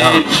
Don't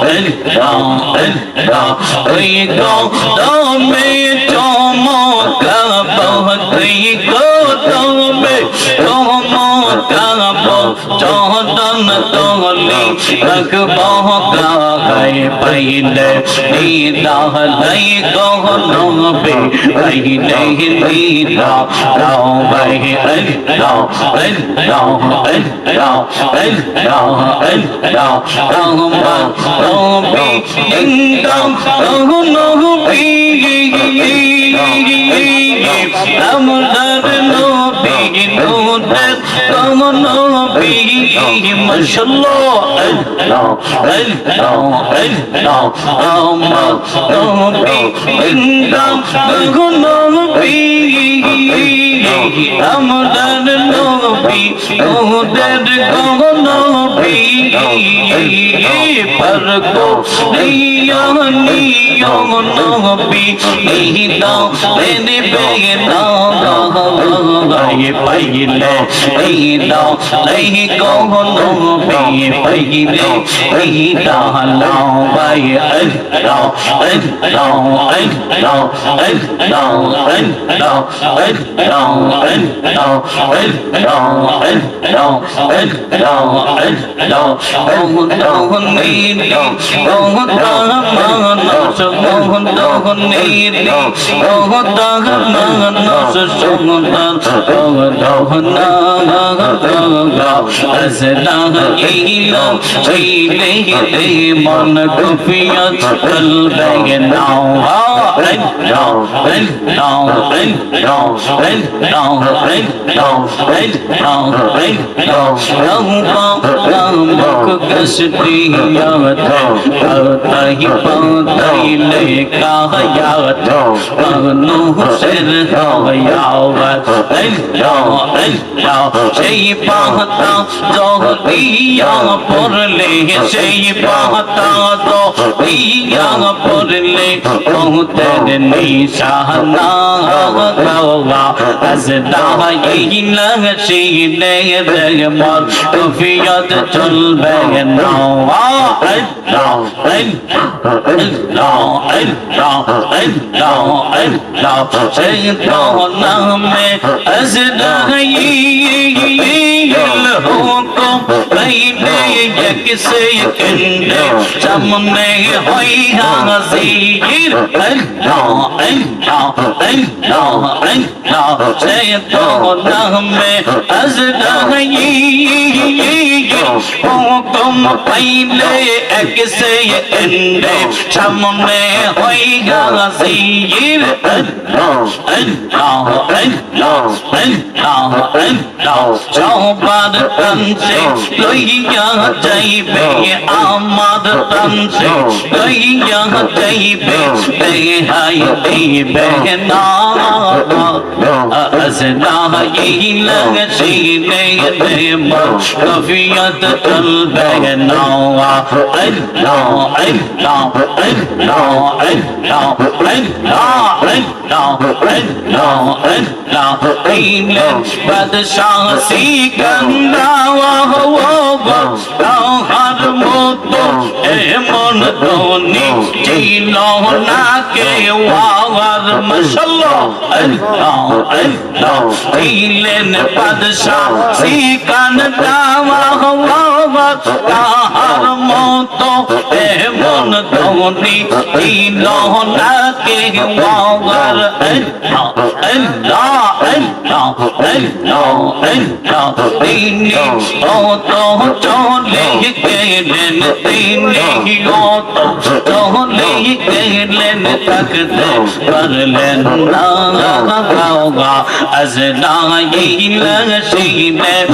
and down and down we go. Don't be رقب ہوتا ہے پہلے دیدہ لئی گہنوں پہ پہلے دیدہ راؤ بہ اللہ اللہ اللہ اللہ اللہ رہما رہبی اندہ رہنوں پہ رم لرنوں پہ نوتر رہنوں پہ ماشاءاللہ আমরার নবী ওদের গনবী পর কো নিয়া নিয়া নবী দাও মেনে বেনা পাইল পাইল লই কোনো পাই পাইল পাইল লাও বাই লাও লাও লাও লাও লাও লাও লাও Oh, মন কপিয়ত কল বেগে নাও قبيلة كهيات ونوسر هياوات إلا إلا شيء بحثا جو ইয়া পড়লে সেই পাতা তো ইয়া পড়লে পৌঁতের নিশানা গাওয়া আসদা ইলা সিনে দেমর কুফিয়ত চলবে না আল্লাহ আল্লাহ আল্লাহ আল্লাহ আল্লাহ সেই তো নামে আসদা ইল হুকুম বাইনে এক সে কন্ডে সামনে হই হাজির আল্লাহ আল্লাহ আল্লাহ আল্লাহ সেই তো নামে আজদা হুকুম পাইলে এক সে কন্ডে সামনে হই হাজির আল্লাহ আল্লাহ আল্লাহ আল্লাহ আল্লাহ সবার প্রান্তে লইয়া যাইবে আমার প্রান্তে, লইয়া যাইবে বেহাই দিবে না। কফিয়ত চলবে না। বাদশাহ সিকান্দাওয়া হওয়া তাহার মতো এমন ধনী ছিল না, কেউ আওয়ার মশলো আল্লাহ আল্লাহ দিলেন বাদশাহ, সিকান দাওয়া হওয়া, তাহার মতো এমন ধনী ছিল না, কেউ আওয়ার আল্লাহ তিনি অত চলে গেলেন তিনি অত চলে গেলেন থাকতে পারলেন না أزنائيل سيدة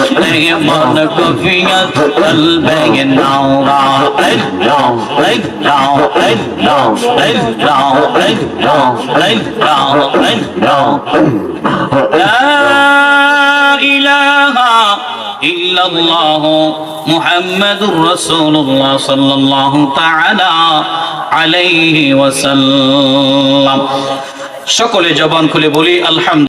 من كفيت قلبي نورا الله الله الله الله الله الله الله لا إله إلا الله محمد رسول الله صلى الله تعالى عليه وسلم সকলে জবান খুলে বলি আলহামদুলিল্লাহ